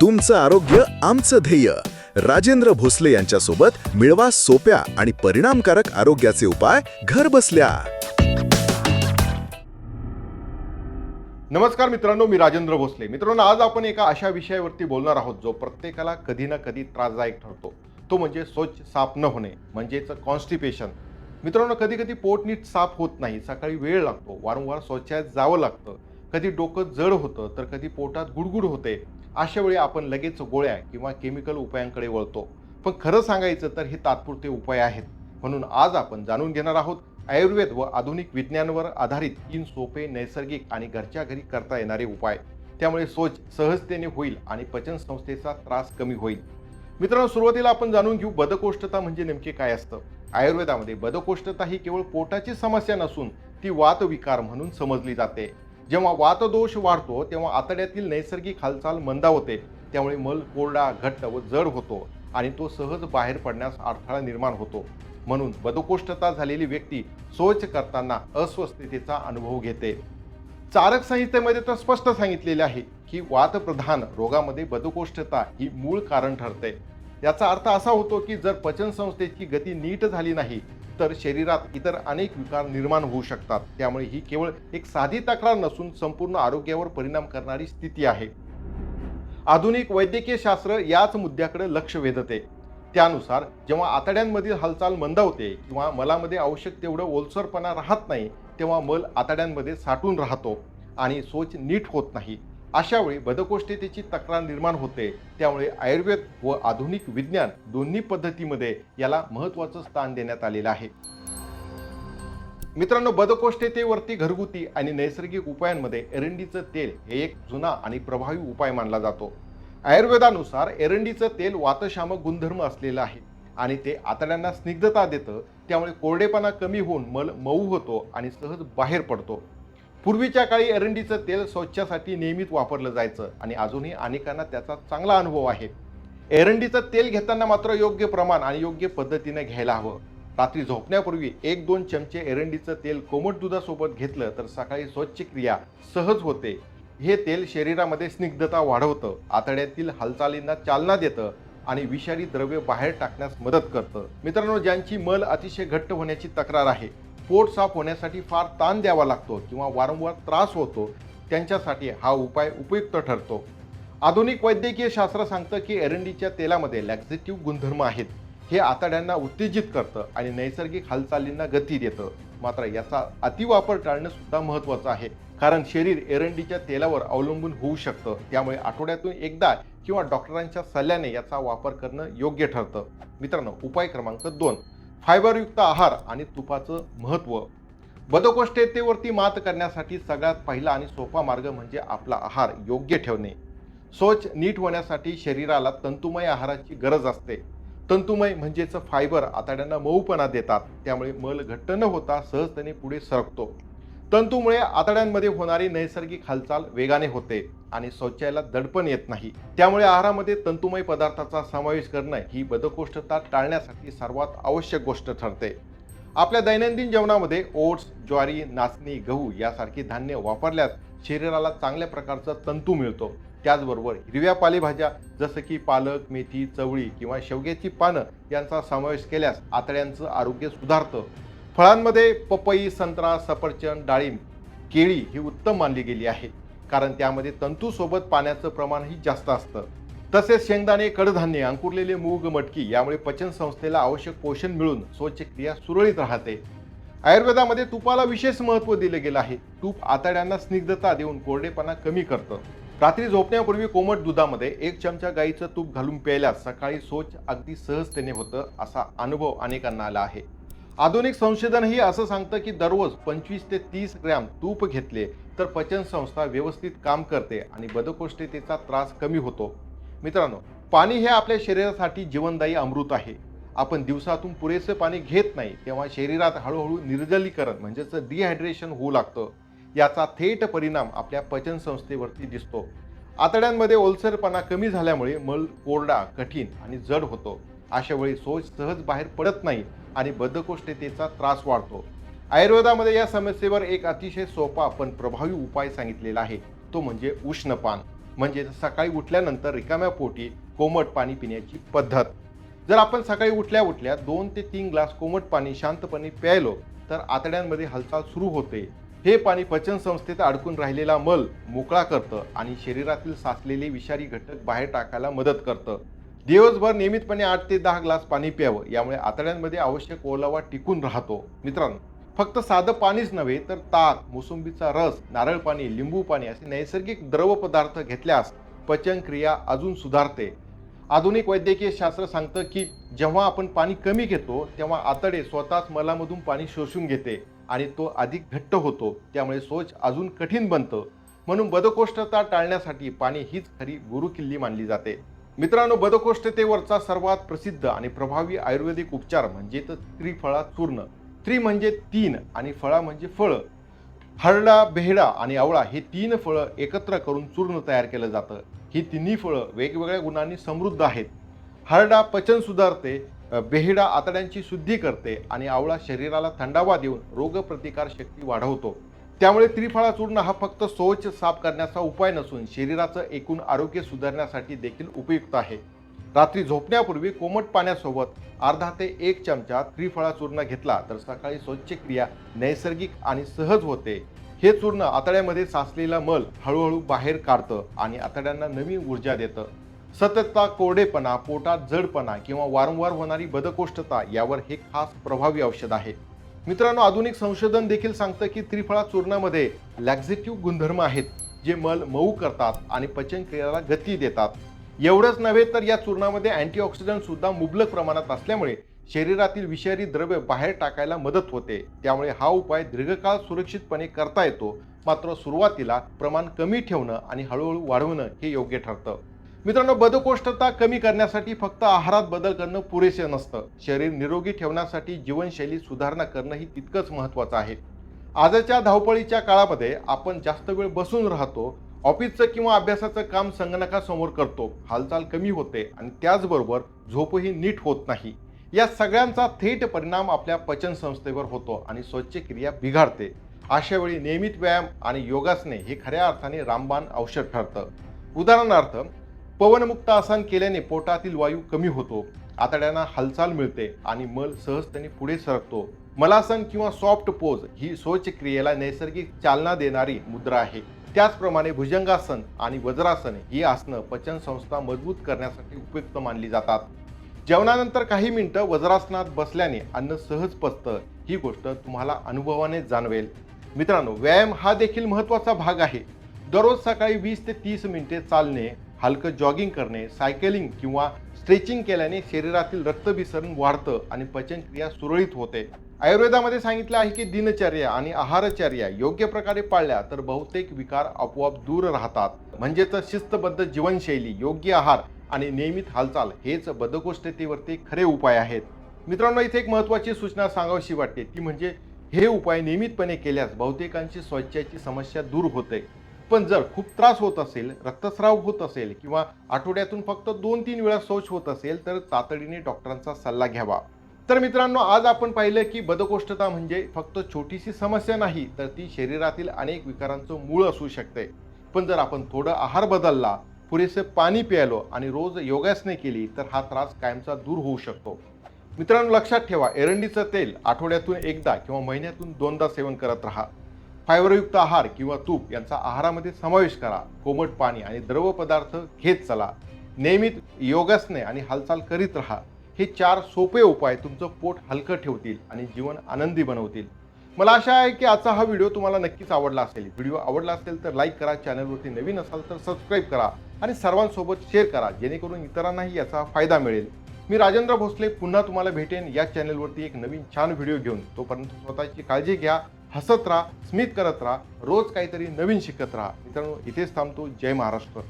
तुमचं आरोग्य आमचं ध्येय. राजेंद्र भोसले यांच्यासोबत मिळवा सोप्या आणि परिणामकारक आरोग्याचे उपाय घर बसल्या. नमस्कार मित्रांनो मी राजेंद्र भोसले. मित्रांनो आज आपण एका अशा विषयावरती बोलणार आहोत जो प्रत्येकाला कधी ना कधी त्रासदायक ठरतो. तो म्हणजे स्वच्छ साफ न होणे म्हणजेच कॉन्स्टिपेशन मित्रांनो कधी कधी पोट नीट साफ होत नाही सकाळी वेळ लागतो वारंवार शौचालयात जावं लागतं. कधी डोकं जड होतं तर कधी पोटात गुडगुड होते. अशा वेळी आपण लगेच गोळ्या किंवा केमिकल उपायांकडे वळतो. पण खरं सांगायचं तर हे तात्पुरते उपाय आहेत. म्हणून आज आपण जाणून घेणार आहोत आयुर्वेद व आधुनिक विज्ञानावर आधारित तीन सोपे नैसर्गिक आणि घरच्या घरी करता येणारे उपाय. त्यामुळे सोच सहजतेने होईल आणि पचन संस्थेचा त्रास कमी होईल. मित्रांनो सुरुवातीला आपण जाणून घेऊ बदकोष्ठता म्हणजे नेमके काय असतं. आयुर्वेदामध्ये बदकोष्ठता ही केवळ पोटाची समस्या नसून ती वातविकार म्हणून समजली जाते. जेव्हा वातदोष वाढतो तेव्हा आतड्यातील नैसर्गिक हालचाल मंदावते त्यामुळे मल कोरडा घट्ट व जड होतो आणि तो सहज बाहेर पडण्यास अडथळा निर्माण होतो. म्हणून बदकोष्ठता झालेली व्यक्ती शौच करताना अस्वस्थतेचा अनुभव घेते. चारक संहितेमध्ये तर स्पष्ट सांगितलेले आहे की वातप्रधान रोगामध्ये बदकोष्ठता ही मूळ कारण ठरते. याचा अर्थ असा होतो की जर पचन संस्थेची गती नीट झाली नाही तर शरीरात इतर अनेक विकार निर्माण होऊ शकतात. त्यामुळे ही केवळ एक साधी तक्रार नसून संपूर्ण आरोग्यावर परिणाम करणारी स्थिती आहे. आधुनिक वैद्यकीय शास्त्र याच मुद्द्याकडे लक्ष वेधते. त्यानुसार जेव्हा आतड्यांमधील हालचाल मंदावते किंवा मलामध्ये आवश्यक तेवढं ओलसरपणा राहत नाही तेव्हा मल आतड्यांमध्ये साठून राहतो आणि सोच नीट होत नाही. अशावेळी बदकोष्ठतेची तक्रार निर्माण होते त्यामुळे आयुर्वेद व आधुनिक विज्ञान दोन्ही पद्धतीमध्ये याला महत्त्वाचं स्थान देण्यात आलेलं आहे. मित्रांनो बदकोष्ठतेवरती घरगुती आणि नैसर्गिक उपायांमध्ये एरंडीचं तेल हे एक जुना आणि प्रभावी उपाय मानला जातो. आयुर्वेदानुसार एरंडीचं तेल वातशामक गुणधर्म असलेलं आहे आणि ते आतड्यांना स्निग्धता देतं त्यामुळे कोरडेपणा कमी होऊन मल मऊ होतो आणि सहज बाहेर पडतो. पूर्वीच्या काळी एरंडीचं तेल स्वच्छासाठी नियमित वापरलं जायचं आणि अजूनही अनेकांना त्याचा चांगला अनुभव आहे. एरंडीचं तेल घेताना मात्र योग्य प्रमाण आणि योग्य पद्धतीने घ्यायला हवं. रात्री झोपण्यापूर्वी एक दोन चमचे एरंडीचं तेल कोमट दुधासोबत घेतलं तर सकाळी स्वच्छ क्रिया सहज होते. हे तेल शरीरामध्ये स्निग्धता वाढवतं आतड्यातील हालचालींना चालना देतं आणि विषारी द्रव्य बाहेर टाकण्यास मदत करतं. मित्रांनो ज्यांची मल अतिशय घट्ट होण्याची तक्रार आहे पोट साफ होण्यासाठी फार ताण द्यावा लागतो किंवा वारंवार त्रास होतो त्यांच्यासाठी हा उपाय उपयुक्त ठरतो. आधुनिक वैद्यकीय शास्त्र सांगतं की एरंडीच्या तेलामध्ये लॅक्झेटिव्ह गुणधर्म आहेत. हे आतड्यांना उत्तेजित करतं आणि नैसर्गिक हालचालींना गती देतं. मात्र याचा अतिवापर टाळणं सुद्धा महत्त्वाचं आहे. कारण शरीर एरंडीच्या तेलावर अवलंबून होऊ शकतं. त्यामुळे आठवड्यातून एकदा किंवा डॉक्टरांच्या सल्ल्याने याचा वापर करणं योग्य ठरतं. मित्रांनो उपाय क्रमांक दोन. फायबरयुक्त आहार आणि तुपाचं महत्त्व. बदकोष्ठतेवरती मात करण्यासाठी सगळ्यात पहिला आणि सोपा मार्ग म्हणजे आपला आहार योग्य ठेवणे. सोच नीट होण्यासाठी शरीराला तंतुमय आहाराची गरज असते. तंतुमय म्हणजेच फायबर आतड्यांना मऊपणा देतात. त्यामुळे मल घट्ट न होता सहजतेने पुढे सरकतो. तंतूमुळे आतड्यांमध्ये होणारी नैसर्गिक हालचाल वेगाने होते आणि शौचायला दडपण येत नाही. त्यामुळे आहारामध्ये तंतुमय पदार्थाचा समावेश करणं ही बदकोष्ठता टाळण्यासाठी सर्वात आवश्यक गोष्ट ठरते. आपल्या दैनंदिन जेवणामध्ये ओट्स ज्वारी नाचणी गहू यासारखी धान्य वापरल्यास शरीराला चांगल्या प्रकारचा तंतू मिळतो. त्याचबरोबर हिरव्या पालेभाज्या जसं की पालक मेथी चवळी किंवा शेवग्याची पानं यांचा समावेश केल्यास आतड्यांचं आरोग्य सुधारतं. फळांमध्ये पपई संत्रा सफरचंद डाळिंब केळी ही उत्तम मानली गेली आहे. कारण त्यामध्ये तंतूसोबत पाण्याचं प्रमाणही जास्त असतं. तसेच शेंगदाणे कडधान्य अंकुरलेले मूग मटकी यामुळे पचन संस्थेला आवश्यक पोषण मिळून स्वच्छ क्रिया सुरळीत राहते. आयुर्वेदामध्ये तुपाला विशेष महत्त्व दिलं गेलं आहे. तूप आतड्यांना स्निग्धता देऊन कोरडेपणा कमी करतं. रात्री झोपण्यापूर्वी कोमट दुधामध्ये एक चमचा गाईचं तूप घालून प्यायल्यास सकाळी सोच अगदी सहजतेने होतं असा अनुभव अनेकांना आला आहे. आधुनिक संशोधनही असं सांगतं की दररोज पंचवीस ते तीस ग्रॅम तूप घेतले तर पचन संस्था व्यवस्थित काम करते आणि बदकोष्ठतेचा त्रास कमी होतो. मित्रांनो पाणी हे आपल्या शरीरासाठी जीवनदायी अमृत आहे. आपण दिवसातून पुरेसे पाणी घेत नाही तेव्हा शरीरात हळूहळू निर्जलीकरण म्हणजेच डिहायड्रेशन होऊ लागतं. याचा थेट परिणाम आपल्या पचन संस्थेवरती दिसतो. आतड्यांमध्ये ओलसरपणा कमी झाल्यामुळे मल कोरडा कठीण आणि जड होतो. अशा वेळी सोच सहज बाहेर पडत नाही आणि बद्धकोष्ठतेचा त्रास वाढतो. आयुर्वेदामध्ये या समस्येवर एक अतिशय सोपा पण प्रभावी उपाय सांगितलेला आहे. तो म्हणजे उष्णपान म्हणजे सकाळी उठल्यानंतर रिकाम्या पोटी कोमट पाणी पिण्याची पद्धत. जर आपण सकाळी उठल्या उठल्या दोन ते तीन ग्लास कोमट पाणी शांतपणे प्यायलो तर आतड्यांमध्ये हालचाल सुरू होते. हे पाणी पचन संस्थेत अडकून राहिलेला मल मोकळा करतं आणि शरीरातील साचलेले विषारी घटक बाहेर टाकायला मदत करतं. दिवसभर नियमितपणे आठ ते दहा ग्लास पाणी प्यावं. यामुळे आतड्यांमध्ये आवश्यक ओलावा टिकून राहतो. मित्रांनो फक्त साधं पाणीच नव्हे तर ताक मोसंबीचा रस नारळ पाणी लिंबू पाणी असे नैसर्गिक द्रव पदार्थ घेतल्यास पचनक्रिया अजून सुधारते. आधुनिक वैद्यकीय शास्त्र सांगतं की जेव्हा आपण पाणी कमी घेतो तेव्हा आतडे स्वतःच मलामधून पाणी शोषून घेते आणि तो अधिक घट्ट होतो. त्यामुळे सोच अजून कठीण बनतं. म्हणून बदकोष्ठता टाळण्यासाठी पाणी हीच खरी गुरुकिल्ली मानली जाते. मित्रांनो बदकोष्ठतेवरचा सर्वात प्रसिद्ध आणि प्रभावी आयुर्वेदिक उपचार म्हणजे तर त्रिफळा चूर्ण. त्रि म्हणजे तीन आणि फळा म्हणजे फळं. हरडा बेहडा आणि आवळा हे तीन फळं एकत्र करून चूर्ण तयार केलं जातं. ही तिन्ही फळं वेगवेगळ्या गुणांनी समृद्ध आहेत. हरडा पचन सुधारते बेहडा आतड्यांची शुद्धी करते आणि आवळा शरीराला थंडावा देऊन रोगप्रतिकार शक्ती वाढवतो. त्यामुळे त्रिफळा चूर्ण हा फक्त शौच साफ करण्याचा उपाय नसून शरीराचं एकूण आरोग्य सुधारण्यासाठी देखील उपयुक्त आहे. रात्री झोपण्यापूर्वी कोमट पाण्यासोबत अर्धा ते एक चमचा त्रिफळा चूर्ण घेतला तर सकाळी स्वच्छ क्रिया नैसर्गिक आणि सहज होते. हे चूर्ण आतड्यामध्ये साचलेला मल हळूहळू बाहेर काढतं आणि आतड्यांना नवीन ऊर्जा देतं. सततचा कोरडेपणा पोटात जडपणा किंवा वारंवार होणारी बदकोष्ठता यावर हे खास प्रभावी औषध आहे. मित्रांनो आधुनिक संशोधन देखील सांगतं की त्रिफळा चूर्णामध्ये लॅक्झेटिव्ह गुणधर्म आहेत जे मल मऊ करतात आणि पचनक्रियाला गती देतात. एवढंच नव्हे तर या चूर्णामध्ये अँटीऑक्सिडंट सुद्धा मुबलक प्रमाणात असल्यामुळे शरीरातील विषारी द्रव्य बाहेर टाकायला मदत होते. त्यामुळे हा उपाय दीर्घकाळ सुरक्षितपणे करता येतो मात्र सुरुवातीला प्रमाण कमी ठेवणं आणि हळूहळू वाढवणं हे योग्य ठरतं. मित्रांनो बदकोष्ठता कमी करण्यासाठी फक्त आहारात बदल करणं पुरेसे नसतं. शरीर निरोगी ठेवण्यासाठी जीवनशैली सुधारणा करणंही तितकंच महत्त्वाचं आहे. आजच्या धावपळीच्या काळामध्ये आपण जास्त वेळ बसून राहतो ऑफिसचं किंवा अभ्यासाचं काम संगणकासमोर करतो. हालचाल कमी होते आणि त्याचबरोबर झोपही नीट होत नाही. या सगळ्यांचा थेट परिणाम आपल्या पचन संस्थेवर होतो आणि स्वच्छ क्रिया बिघाडते. अशा वेळी नियमित व्यायाम आणि योगासने हे खऱ्या अर्थाने रामबाण औषध ठरतं. उदाहरणार्थ पवनमुक्त आसन केल्याने पोटातील वायू कमी होतो. आतड्यांना हालचाल मिळते आणि मल सहजतेने पुढे सरकतो. मलासन किंवा सॉफ्ट पोज ही शौच क्रियेला नैसर्गिक चालना देणारी मुद्रा आहे. त्याचप्रमाणे भुजंगासन आणि वज्रासन ही आसनं पचन संस्था मजबूत करण्यासाठी उपयुक्त मानली जातात. जेवणानंतर काही मिनिटं वज्रासनात बसल्याने अन्न सहज पचतं ही गोष्ट तुम्हाला अनुभवाने जाणवेल. मित्रांनो व्यायाम हा देखील महत्त्वाचा भाग आहे. दररोज सकाळी वीस ते तीस मिनिटे चालणे हलकं जॉगिंग करणे सायकलिंग किंवा स्ट्रेचिंग केल्याने शरीरातील रक्तभिसरण वाढतं आणि पचनक्रिया सुरळीत होते. आयुर्वेदामध्ये सांगितलं आहे की दिनचर्या आणि आहारचर्या योग्य प्रकारे पाळल्या तर बहुतेक विकार आपोआप दूर राहतात. म्हणजेच शिस्तबद्ध जीवनशैली योग्य आहार आणि नियमित हालचाल हेच बदकोष्ठतेवरती खरे उपाय आहेत. मित्रांनो इथे एक महत्त्वाची सूचना सांगावीशी वाटते. ती म्हणजे हे उपाय नियमितपणे केल्यास बहुतेकांची स्वच्छाची समस्या दूर होते. पण जर खूप त्रास होत असेल रक्तस्राव होत असेल किंवा आठवड्यातून फक्त दोन तीन वेळा शौच होत असेल तर तातडीने डॉक्टरांचा सल्ला घ्यावा. तर मित्रांनो आज आपण पाहिलं की बदकोष्ठता म्हणजे फक्त छोटीशी समस्या नाही तर ती शरीरातील अनेक विकारांचं मूळ असू शकते. पण जर आपण थोडं आहार बदलला पुरेसे पाणी प्यायलो आणि रोज योगासने केली तर हा त्रास कायमचा दूर होऊ शकतो. मित्रांनो लक्षात ठेवा एरंडीचं तेल आठवड्यातून एकदा किंवा महिन्यातून दोनदा सेवन करत राहा. फायबरयुक्त आहार किंवा तूप यांचा आहारामध्ये समावेश करा. कोमट पाणी आणि द्रव पदार्थ घेत चला. नियमित योगासने आणि हालचाल करीत राहा. हे चार सोपे उपाय तुमचं पोट हलकं ठेवतील आणि जीवन आनंदी बनवतील. मला आशा आहे की आजचा हा व्हिडिओ तुम्हाला नक्कीच आवडला असेल. व्हिडिओ आवडला असेल तर लाईक करा चॅनलवरती नवीन असाल तर सबस्क्राईब करा आणि सर्वांसोबत शेअर करा जेणेकरून इतरांनाही याचा फायदा मिळेल. मी राजेंद्र भोसले पुन्हा तुम्हाला भेटेन या चॅनलवरती एक नवीन छान व्हिडिओ घेऊन. तोपर्यंत स्वतःची काळजी घ्या. हसत राहा स्मित करत राहा रोज काहीतरी नवीन शिकत राहा. मित्रांनो इथेच थांबतो. जय महाराष्ट्र.